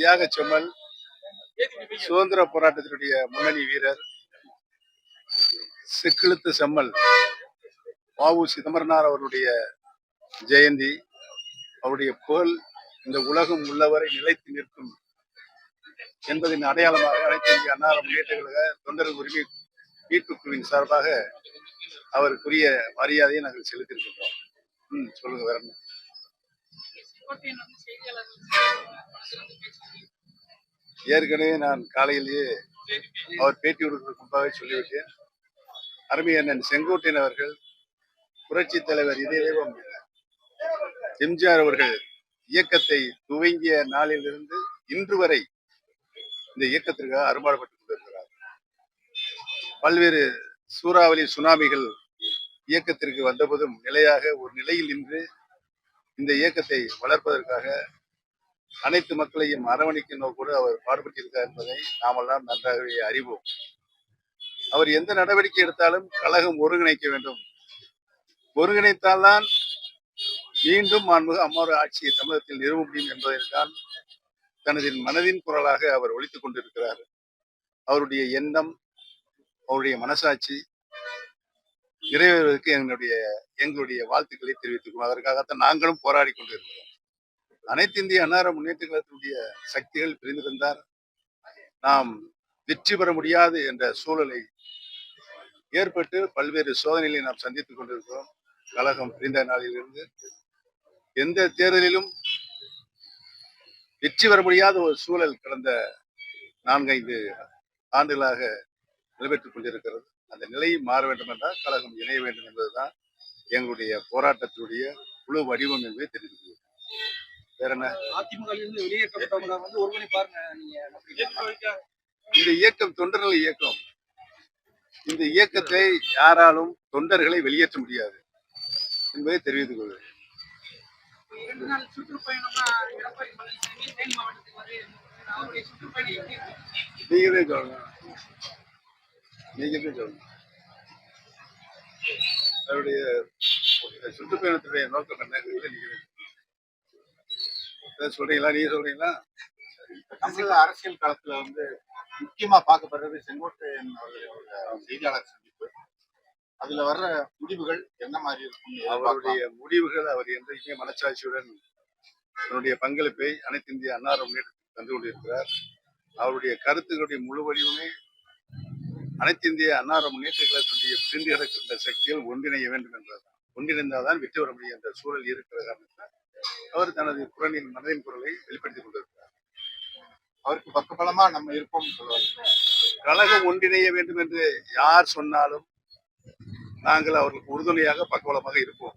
தியாக செம்மல் சுதந்திர போராட்டத்தினுடைய முன்னணி வீரர் சிக்கிழுத்து செம்மல் வாவு சிதம்பரனார் அவருடைய ஜெயந்தி அவருடைய புகழ் இந்த உலகம் உள்ளவரை நிலைத்து நிற்கும் என்பதின் அடையாளமாக அனைத்து இந்திய அன்னார முன்னேற்ற கழக தொண்டர்கள் உரிமை மீட்பு குழுவின் சார்பாக அவருக்குரிய மரியாதையை நாங்கள் செலுத்தியிருக்கின்றோம். ம் சொல்லுங்க வேற என்ன செங்கோட்டையன் வந்து செய்தியாளர்கள் சிறந்து பேசினார். ஏற்கனவே நான் காலையிலேயே அவர் பேட்டி கொடுக்கிறதுக்கு முன்பாக சொல்லிவிட்டேன். அருமை அண்ணன் செங்கோட்டையன் அவர்கள் புரட்சி தலைவர் தெய்வம் எம்ஜிஆர் அவர்கள் இயக்கத்தை துவங்கிய நாளிலிருந்து இன்று வரை இந்த இயக்கத்திற்காக அரும்பாடுபட்டு கொண்டிருக்கிறார். பல்வேறு சூறாவளி சுனாமிகள் இயக்கத்திற்கு வந்தபோதும் நிலையாக ஒரு நிலையில் நின்று இந்த இயக்கத்தை வளர்ப்பதற்காக அனைத்து மக்களையும் அரவணைக்கும் நோக்கோடு அவர் பாடுபட்டிருக்கார் என்பதை நாமெல்லாம் நன்றாகவே அறிவோம். அவர் எந்த நடவடிக்கை எடுத்தாலும் கழகம் ஒருங்கிணைக்க வேண்டும். ஒருங்கிணைத்தால்தான் மீண்டும் மாண்புக அம்மாறு ஆட்சியை தமிழகத்தில் நிறுவ முடியும் என்பதைத்தான் தனது மனதின் குரலாக அவர் ஒழித்துக் கொண்டிருக்கிறார். அவருடைய எண்ணம் அவருடைய மனசாட்சி நிறைவேறுவதற்கு எங்களுடைய எங்களுடைய வாழ்த்துக்களை தெரிவித்துக்கணும் அதற்காகத்தான் நாங்களும் போராடி கொண்டிருக்கிறோம். அனைத்து இந்திய அன்னார முன்னேற்ற கழகத்தினுடைய சக்திகள் பிரிந்திருந்தார் நாம் வெற்றி பெற முடியாது என்ற சூழலை ஏற்பட்டு பல்வேறு சோதனைகளை நாம் சந்தித்துக் கொண்டிருக்கிறோம். கழகம் பிரிந்த நாளிலிருந்து எந்த தேர்தலிலும் வெற்றி பெற முடியாத ஒரு சூழல் கடந்த நான்கைந்து ஆண்டுகளாக நிலைபெற்றுக் கொண்டிருக்கிறது அந்த நிலை மாற வேண்டும் என்றால் கழகம் இணைய வேண்டும் என்பதுதான் எங்களுடைய போராட்டத்தினுடைய குழு வடிவம் என்பதை தெரிவித்துள்ளது வேற என்ன? அதிமுக இருந்து வெளியேற்றப்பட்டவங்க வந்து ஒருமணி பாருங்க நீங்க? இந்த இயக்கம் தொண்டர்கள் இயக்கம். இந்த இயக்கத்தை யாராலும் தொண்டர்களை வெளியேற்ற முடியாது என்பதை தெரிவித்துக் கொள்கிறேன். இரண்டு நாள் நீங்களே சொல்லுங்க? அவருடைய சுற்றுப்பயணத்துடைய நோக்கம் என்ன. ஏதாவது சொல்றீங்களா? நீங்க சொல்றீங்களா? தமிழக அரசியல் களத்துல வந்து முக்கியமா பார்க்கப்படுறது செங்கோட்டையன் அவர்களுடைய செய்தியாளர் சந்திப்பு. அதுல வர்ற முடிவுகள் என்ன மாதிரி இருக்கும் அவருடைய முடிவுகள் அவர் என்றைக்குமே மனச்சாட்சியுடன் தன்னுடைய பங்களிப்பை அனைத்து இந்திய அன்னார முன்னேற்றத்துக்கு தந்து கொண்டிருக்கிறார். அவருடைய கருத்துக்களுடைய முழு வடிவமே அனைத்து இந்திய அன்னார முன்னேற்ற கழகத்துடைய பிரிந்து கிடக்கின்ற சக்திகள் ஒன்றிணைய வேண்டும் என்பதுதான். ஒன்றிணைந்தால்தான் வெற்றி பெற முடியும் என்ற சூழல் இருக்கிறது அவர் தனது குரலின் மனதின் குரலை வெளிப்படுத்திக் கொண்டிருக்கிறார். அவருக்கு பக்கபலமா நம்ம இருப்போம் சொல்லுவாங்க கழகம் ஒன்றிணைய வேண்டும் என்று யார் சொன்னாலும் நாங்கள் அவர்களுக்கு உறுதுணையாக பக்கபலமாக இருப்போம்.